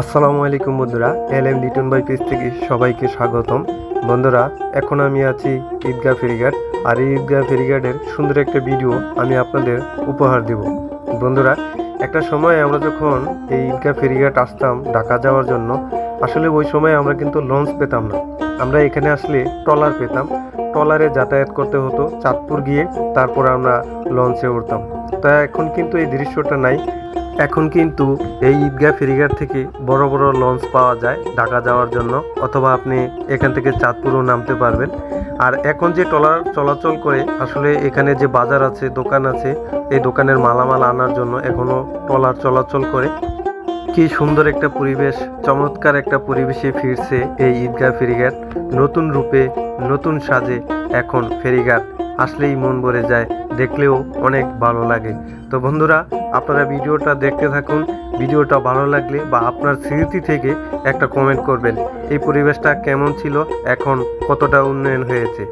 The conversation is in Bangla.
আসসালামু আলাইকুম বন্ধুরা L M Liton by page থেকে সবাইকে স্বাগতম। বন্ধুরা, এখন আমি আছি ঈদগাহ ফেরিঘাট, আর এই ঈদগাহ ফেরিঘাটের সুন্দর একটা ভিডিও আমি আপনাদের উপহার দেব। বন্ধুরা, একটা সময় আমরা যখন এই ঈদগাহ ফেরিঘাট আসতাম ঢাকা যাওয়ার জন্য, আসলে ওই সময় আমরা কিন্তু লঞ্চ পেতাম না। আমরা এখানে আসলে ট্রলার পেতাম। ট্রলারে যাতায়াত করতে হতো, চাঁদপুর গিয়ে তারপর আমরা লঞ্চে উঠতাম। তা এখন কিন্তু এই দৃশ্যটা নাই। এখন কিন্তু এই ঈদগাহ ফেরিঘাট থেকে বড় বড় লঞ্চ পাওয়া যায় ঢাকা যাওয়ার জন্য, অথবা আপনি এখান থেকে চাঁদপুরও নামতে পারবেন। আর এখন যে ট্রলার চলাচল করে, আসলে এখানে যে বাজার আছে, দোকান আছে, এই দোকানের মালামাল আনার জন্য এখনও ট্রলার চলাচল করে। কি সুন্দর একটা পরিবেশ, চমৎকার একটা পরিবেশে ফিরছে এই ঈদগাহ ফেরিঘাট। নতুন রূপে, নতুন সাজে এখন ফেরিঘাট। আসলেই মন ভরে যায়, দেখলেও অনেক ভালো লাগে। তো বন্ধুরা আপনারা ভিডিওটা দেখতে থাকুন, ভিডিওটা ভালো লাগলে বা আপনার স্মৃতি থেকে একটা কমেন্ট করবেন, এই পরিবেশটা কেমন ছিল, এখন কতটা উন্নয়ন হয়েছে।